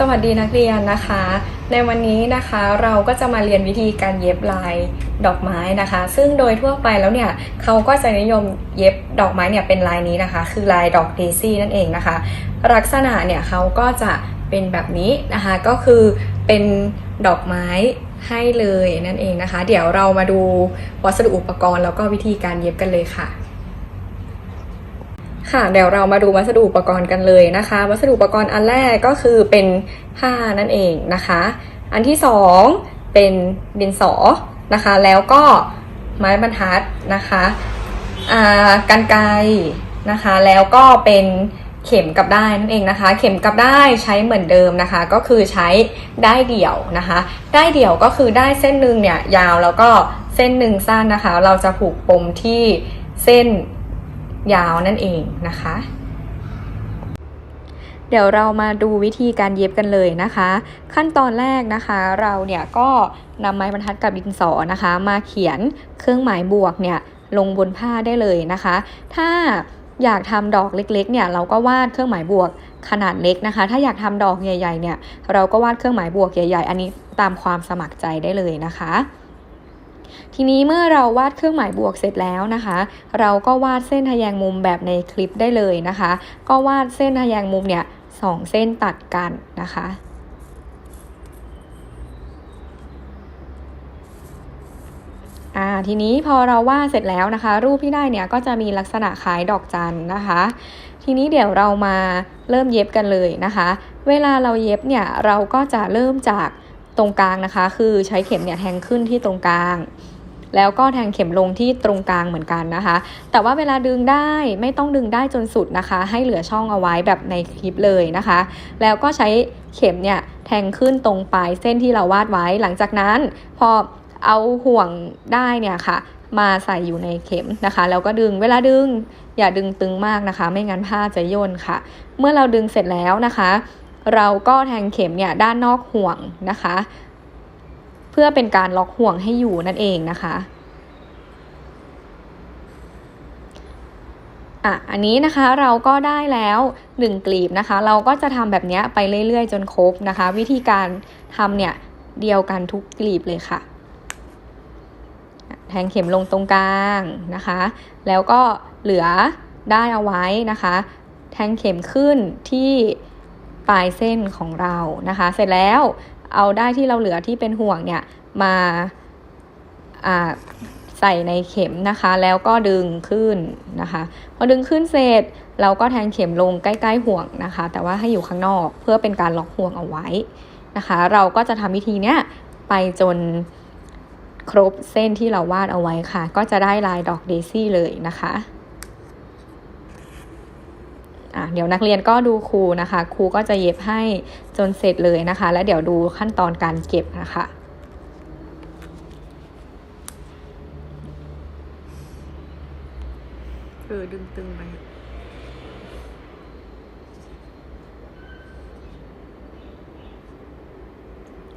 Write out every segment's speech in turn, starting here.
สวัสดีนักเรียนนะคะ ในวันนี้นะคะเราก็จะมาเรียนวิธีการเย็บลายดอกไม้นะคะ ซึ่งโดยทั่วไปแล้วเนี่ยเขาก็จะนิยมเย็บดอกไม้เนี่ยเป็นลายนี้นะคะ คือลายดอกเดซี่นั่นเองนะคะ ลักษณะเนี่ยเขาก็จะเป็นแบบนี้นะคะก็คือเป็นดอกไม้ให้เลยนั่นเองนะคะ เดี๋ยวเรามาดูวัสดุอุปกรณ์แล้วก็วิธีการเย็บกันเลยค่ะ ค่ะเดี๋ยวเรามาดูวัสดุอุปกรณ์กันเลยนะคะ วัสดุอุปกรณ์อันแรกก็คือเป็นผ้านั่นเองนะคะ อันที่สองเป็นดินสอนะคะ แล้วก็ไม้บรรทัดนะคะอ่ากันไกนะคะ แล้วก็เป็นเข็มกับได้นั่นเองนะคะ เข็มกับได้ใช้เหมือนเดิมนะคะ ก็คือใช้ได้เดี่ยวนะคะ ได้เดี่ยวก็คือได้เส้นหนึ่งเนี่ยยาวแล้วก็เส้นหนึ่งสั้นนะคะ เราจะผูกปมที่เส้น ยาวนั่นเองนะคะ เดี๋ยวเรามาดูวิธีการเย็บกันเลยนะคะ ขั้นตอนแรกนะคะเราเนี่ยก็นำไม้บรรทัดกับดินสอนะคะ มาเขียนเครื่องหมายบวกเนี่ยลงบนผ้าได้เลยนะคะ ถ้าอยากทำดอกเล็กๆ เนี่ยเราก็วาดเครื่องหมายบวกขนาดเล็กนะคะ ถ้าอยากทำดอกใหญ่ๆ เนี่ยเราก็วาดเครื่องหมายบวกใหญ่ ๆ อันนี้ตามความสมัครใจได้เลยนะคะ ทีนี้เมื่อเราวาดเครื่องหมายบวกเสร็จแล้วนะคะ เราก็วาดเส้นทะแยงมุมแบบในคลิปได้เลยนะคะ ก็วาดเส้นทะแยงมุมเนี่ยสองเส้นตัดกันนะคะ่าทีนี้พอเราวาดเสร็จแล้วนะคะ รูปที่ได้เนี่ยก็จะมีลักษณะคล้ายดอกจันนะคะ ทีนี้เดี๋ยวเรามาเริ่มเย็บกันเลยนะคะ เวลาเราเย็บเนี่ยเราก็จะเริ่มจากตรงกลางนะคะ คือใช้เข็มเนี่ยแทงขึ้นที่ตรงกลาง แล้วก็แทงเข็มลงที่ตรงกลางเหมือนกันนะคะ แต่ว่าเวลาดึงได้ไม่ต้องดึงได้จนสุดนะคะ ให้เหลือช่องเอาไว้แบบในคลิปเลยนะคะ แล้วก็ใช้เข็มเนี่ยแทงขึ้นตรงปลายเส้นที่เราวาดไว้ หลังจากนั้นพอเอาห่วงได้เนี่ยค่ะ มาใส่อยู่ในเข็มนะคะแล้วก็ดึงเวลาดึงอย่าดึงตึงมากนะคะ ไม่งั้นผ้าจะย่นค่ะ เมื่อเราดึงเสร็จแล้วนะคะ เราก็แทงเข็มเนี่ยด้านนอกห่วงนะคะ พื่อเป็นการล็อกห่วงให้อยู่นั่นเองนะคะอะอันนี้นะคะเราก็ได้แล้ว 1 กลีบนะคะ เราก็จะทำแบบนี้ไปเรื่อยๆ จนครบนะคะ วิธีการทำเนี่ยเดียวกันทุกกลีบเลยค่ะ แทงเข็มลงตรงกลางนะคะ แล้วก็เหลือได้เอาไว้นะคะ แทงเข็มขึ้นที่ปลายเส้นของเรานะคะ เสร็จแล้ว เอาได้ที่เราเหลือที่เป็นห่วงเนี่ยมาใส่ในเข็มนะคะ แล้วก็ดึงขึ้นนะคะพอดึงขึ้นเสร็จเราก็แทงเข็มลงใกล้ๆห่วงนะคะ แต่ว่าให้อยู่ข้างนอกเพื่อเป็นการล็อกห่วงเอาไว้นะคะ เราก็จะทำวิธีเนี้ยไปจนครบเส้นที่เราวาดเอาไว้ค่ะ ก็จะได้ลายดอกเดซี่เลยนะคะ อะเดี๋ยวนักเรียนก็ดูครูนะคะ ครูก็จะเย็บให้จนเสร็จเลยนะคะ แล้วเดี๋ยวดูขั้นตอนการเก็บนะคะเออดึงตึงไป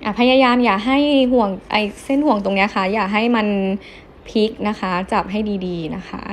อะพยายามอย่าให้ห่วงไอเส้นห่วงตรงเนี้ยค่ะ อย่าให้มันพลิกนะคะ จับให้ดีๆนะคะ